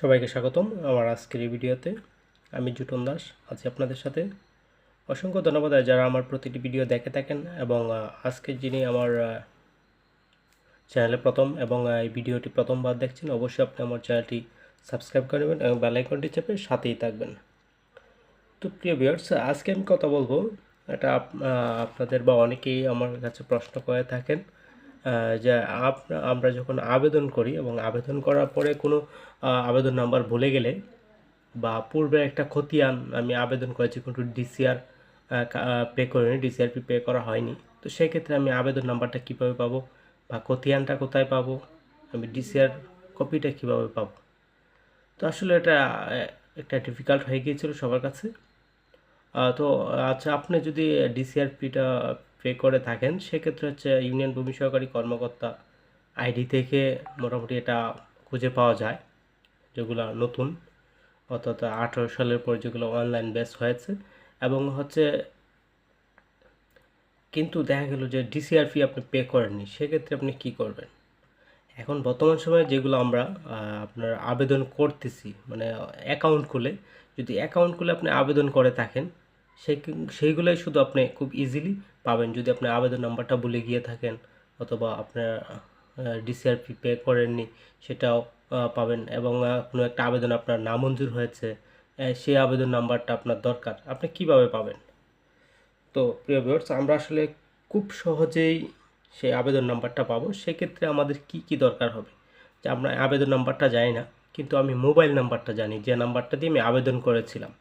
সবাইকে স্বাগতম আমার আজকের এই ভিডিওতে। আমি জুটন দাস, আছি আপনাদের সাথে। অসংখ্য ধন্যবাদ যারা আমার প্রতিটি ভিডিও দেখে থাকেন এবং আজকে যিনি আমার চ্যানেলে প্রথম এবং এই ভিডিওটি প্রথমবার দেখছেন, অবশ্যই আপনি আমার চ্যানেলটি সাবস্ক্রাইব করে নেবেন এবং বেলাইকনটি চেপে সাথেই থাকবেন। তো প্রিয় ভিউয়ার্স, আজকে আমি কথা বলব। এটা আপনাদের বা অনেকেই আমার কাছে প্রশ্ন করে থাকেন যে আমরা যখন আবেদন করি এবং আবেদন করার পরে কোনো আবেদন নাম্বার ভুলে গেলে বা পূর্বে একটা খতিয়ান আমি আবেদন করেছি কিন্তু ডিসিআর পে করিনি ডিসিআরপি পে করা হয়নি। তো সেক্ষেত্রে আমি আবেদন নাম্বারটা কীভাবে পাবো বা খতিয়ানটা কোথায় পাবো? আমি ডিসিআর কপিটা কীভাবে পাবো? তো আসলে এটা একটা ডিফিকাল্ট হয়ে গিয়েছিল সবার কাছে। তো আচ্ছা আপনি যদি ডিসিআরপিটা পে করে থাকেন, সেক্ষেত্রে হচ্ছে ইউনিয়ন ভূমি সহকারী কর্মকর্তা আইডি থেকে মোটামুটি এটা খুঁজে পাওয়া যায়, যেগুলো নতুন। অর্থাৎ আঠেরো সালের পর যেগুলো অনলাইন বেস হয়েছে। এবং হচ্ছে কিন্তু দেখা গেল যে ডিসিআরপি আপনি পে করেননি, সেক্ষেত্রে আপনি কি করবেন? এখন বর্তমান সময়ে যেগুলো আমরা আপনার আবেদন করতেছি মানে অ্যাকাউন্ট খুলে, যদি অ্যাকাউন্ট খুলে আপনি আবেদন করে থাকেন সেই সেইগুলোই শুধু আপনি খুব ইজিলি পাবেন। যদি আপনি আবেদন নাম্বারটা ভুলে গিয়ে থাকেন, অথবা আপনার ডিসিআরপি পে করেননি, সেটাও পাবেন। এবং কোনো একটা আবেদন আপনার নামঞ্জুর হয়েছে সেই আবেদন নাম্বারটা আপনার দরকার। আপনি কীভাবে পাবেন? তো, প্রিয় ভিউয়ার্স আমরা আসলে খুব সহজেই সেই আবেদন নাম্বারটা পাবো। সেক্ষেত্রে আমাদের কি কি দরকার হবে? যে আমরা আবেদন নাম্বারটা জানি না, কিন্তু আমি মোবাইল নাম্বারটা জানি, যে নাম্বারটা দিয়ে আমি আবেদন করেছিলাম।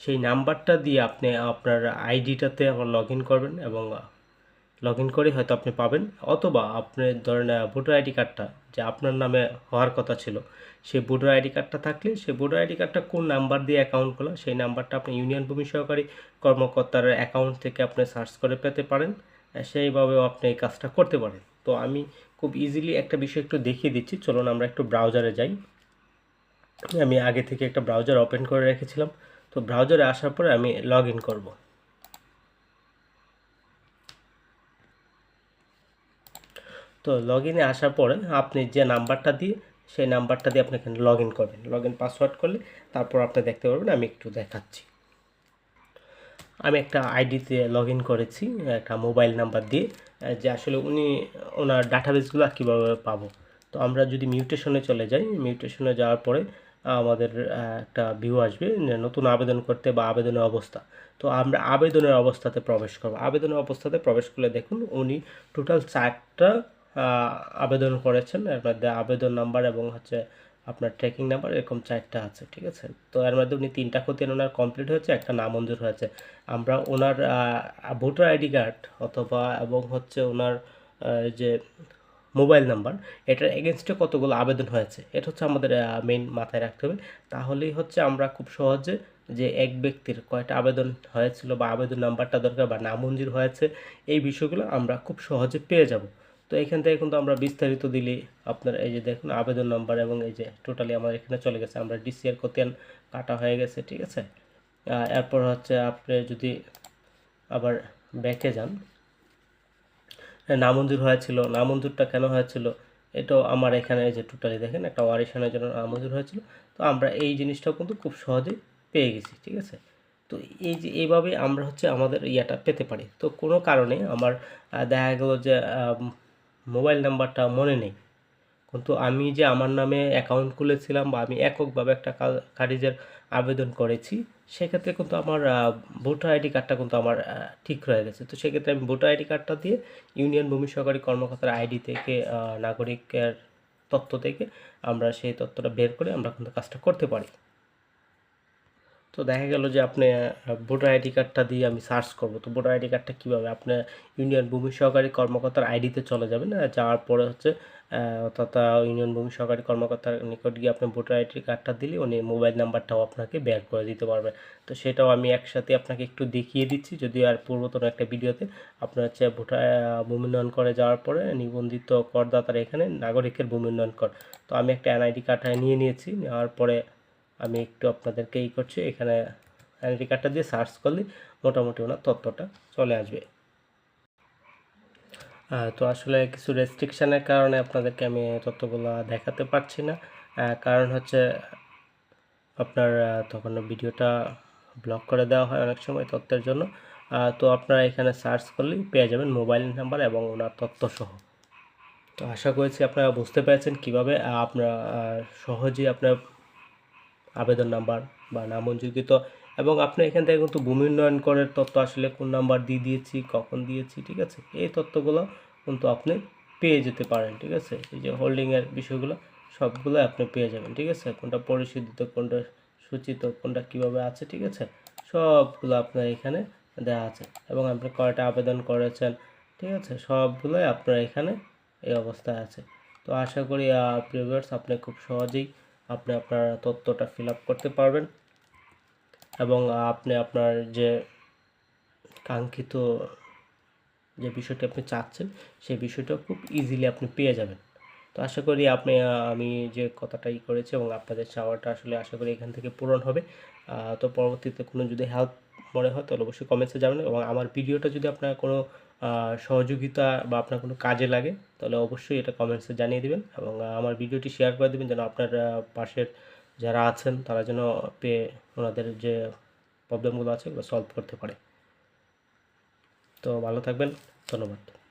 সেই নাম্বারটা দিয়ে আপনি আপনার আইডিটাতে আবার লগ ইন করবেন এবং লগ ইন করে হয়তো আপনি পাবেন। অথবা আপনি ধরেন ভোটার আইডি কার্ডটা, যে আপনার নামে হওয়ার কথা ছিল, সেই ভোটার আইডি কার্ডটা থাকলে সেই ভোটার আইডি কার্ডটা কোন নাম্বার দিয়ে অ্যাকাউন্ট খোলা সেই নাম্বারটা আপনি ইউনিয়ন ভূমি সহকারী কর্মকর্তার অ্যাকাউন্ট থেকে আপনি সার্চ করে পেতে পারেন। সেইভাবেও আপনি এই কাজটা করতে পারেন। তো আমি খুব ইজিলি একটা বিষয় একটু দেখিয়ে দিচ্ছি। চলুন আমরা একটু ব্রাউজারে যাই। আমি আগে থেকে একটা ব্রাউজার ওপেন করে রেখেছিলাম। তো ব্রাউজারে আসার পরে আমি লগ ইন করব। তো লগ ইনে আসার পরে আপনি যে নাম্বারটা দিয়ে, সেই নাম্বারটা দিয়ে আপনি এখানে লগ ইন করবেন। লগ ইন পাসওয়ার্ড করলে তারপর আপনি দেখতে পারবেন আমি একটু দেখাচ্ছি। আমি একটা আইডিতে লগ ইন করেছি, একটা মোবাইল নাম্বার দিয়ে, যে আসলে উনি, ওনার ডাটাবেসগুলো কীভাবে পাবো। তো আমরা যদি মিউটেশনে চলে যাই মিউটেশনে যাওয়ার পরে আমাদের একটা ভিউ আসবে নতুন আবেদন করতে বা আবেদনের অবস্থা। তো আমরা আবেদনের অবস্থাতে প্রবেশ করব। আবেদনের অবস্থাতে প্রবেশ করলে দেখুন উনি টোটাল চারটা আবেদন করেছেন। এর মধ্যে আবেদন নাম্বার এবং হচ্ছে আপনার ট্র্যাকিং নাম্বার এরকম চারটা আছে, ঠিক আছে? তো এর মধ্যে উনি তিনটা খতিয়ান ওনার কমপ্লিট হয়েছে, একটা নামঞ্জুর হয়েছে। আমরা ওনার ভোটার আইডি কার্ড অথবা এবং হচ্ছে ওনার যে মোবাইল নাম্বার, এটার এগেনস্টে কতগুলো আবেদন হয়েছে, এটা হচ্ছে আমাদের মেইন মাথায় রাখতে হবে। তাহলেই হচ্ছে আমরা খুব সহজে যে এক ব্যক্তির কয়টা আবেদন হয়েছিল বা আবেদন নাম্বারটা দরকার বা নামঞ্জুর হয়েছে, এই বিষয়গুলো আমরা খুব সহজে পেয়ে যাব। তো এখান থেকে কিন্তু আমরা বিস্তারিত দিলে আপনার এই যে দেখুন, আবেদন নাম্বার এবং এই যে টোটালি আমার এখানে চলে গেছে, আমরা ডিসিআর খতিয়ান কাটা হয়ে গেছে, ঠিক আছে? এরপর হচ্ছে আপনি যদি আবার ব্যাকে যান নামঞ্জুর হয়েছিল, নামঞ্জুরটা কেন হয়েছিল? এটাও আমার এখানে যে টোটালি দেখেন, একটা ওয়ারিশানের জন্য নামঞ্জুর হয়েছিল। তো আমরা এই জিনিসটাও কিন্তু খুব সহজেই পেয়ে গেছি, ঠিক আছে? তো এই যে এইভাবে আমরা হচ্ছে আমাদের ইয়াটা পেতে পারি। তো কোনো কারণে আমার দেখা গেলো যে মোবাইল নাম্বারটা মনে নেই। কিন্তু আমি যে আমার নামে অ্যাকাউন্ট খুলেছিলাম বা আমি এককভাবে একটা খারিজের আবেদন করেছি, সেক্ষেত্রে কিন্তু আমার ভোটার আইডি কার্ডটা কিন্তু আমার ঠিক রয়ে গেছে। তো সেক্ষেত্রে আমি ভোটার আইডি কার্ডটা দিয়ে ইউনিয়ন ভূমি সহকারী কর্মকর্তার আইডি থেকে নাগরিকের তথ্য থেকে আমরা সেই তথ্যটা বের করে আমরা কিন্তু কাজটা করতে পারি। তো দেখা গেল যে আপনি ভোটার আইডি কার্ডটা দিয়ে আমি সার্চ করব। তো ভোটার আইডি কার্ডটা কীভাবে? আপনি ইউনিয়ন ভূমি সহকারী কর্মকর্তার আইডিতে চলে যাবেন আহ, যাওয়ার পরে হচ্ছে অর্থাৎ ইউনিয়ন ভূমি সহকারী কর্মকর্তার নিকট গিয়ে আপনি ভোটার আইডি কার্ডটা দিলে উনি মোবাইল নাম্বারটাও আপনাকে বের করে দিতে পারবে। তো সেটাও আমি একসাথে আপনাকে একটু দেখিয়ে দিচ্ছি। যদি আর পূর্বতন একটা ভিডিওতে আপনার হচ্ছে ভোটার ভূমি উন্নয়ন করে যাওয়ার পরে নিবন্ধিত করদাতার এখানে নাগরিকের ভূমি উন্নয়ন কর। তো আমি একটা এনআইডি কার্ড নিয়ে নিয়েছি। নেওয়ার পরে আমি একটু আপনাদেরকে এই করছি, এখানে আইডেন্টি কার্ডটা দিয়ে সার্চ করলে মোটামুটি ওনার তথ্যটা চলে আসবে। তো আসলে কিছু রেস্ট্রিকশানের কারণে আপনাদেরকে আমি তথ্যগুলো দেখাতে পারছি না। কারণ হচ্ছে আপনার তখন ভিডিওটা ব্লক করে দেওয়া হয় অনেক সময় তথ্যের জন্য। তো আপনারা এখানে সার্চ করলেই পেয়ে যাবেন মোবাইল নাম্বার এবং ওনার তথ্য সহ তো আশা করছি আপনারা বুঝতে পেরেছেন কীভাবে আপনারা সহজেই আপনার আবেদন নাম্বার বা নামঞ্জুরকৃত এবং আপনি এখান থেকে কিন্তু ভূমি উন্নয়ন করের তথ্য আসলে কোন নাম্বার দিয়ে দিয়েছি, কখন দিয়েছি, ঠিক আছে? এই তথ্যগুলো কিন্তু আপনি পেয়ে যেতে পারেন, ঠিক আছে? এই যে হোল্ডিংয়ের বিষয়গুলো, সবগুলো আপনি পেয়ে যাবেন, ঠিক আছে? কোনটা পরিশোধিত, কোনটা সূচিত, কোনটা কীভাবে আছে, ঠিক আছে? সবগুলো আপনার এখানে দেওয়া আছে এবং আপনি কয়টা আবেদন করেছেন, ঠিক আছে? সবগুলোই আপনার এখানে এই অবস্থায় আছে। তো আশা করি প্রিভিয়ার্স আপনি খুব সহজেই আপনি আপনার তথ্যটা ফিল করতে পারবেন এবং আপনি আপনার যে কাঙ্ক্ষিত যে বিষয়টি আপনি চাচ্ছেন, সেই বিষয়টা খুব ইজিলি আপনি পেয়ে যাবেন। তো আশা করি আপনি, আমি যে কথাটাই করেছি এবং আপনাদের চাওয়াটা আসলে আশা করি এখান থেকে পূরণ হবে। তো পরবর্তীতে কোনো যদি হেল্প মনে হয়, তাহলে অবশ্যই কমেন্টসে যাবেন এবং আমার ভিডিওটা যদি আপনার কোনো সহযোগিতা বা আপনার কোনো কাজে লাগে, তাহলে অবশ্যই এটা কমেন্টসে জানিয়ে দেবেন এবং আমার ভিডিওটি শেয়ার করে দেবেন যেন আপনার পাশের যারা আছেন তারা যেন পেয়ে ওনাদের যে প্রবলেমগুলো আছে ওগুলো সলভ করতে পারে। তো ভালো থাকবেন, ধন্যবাদ।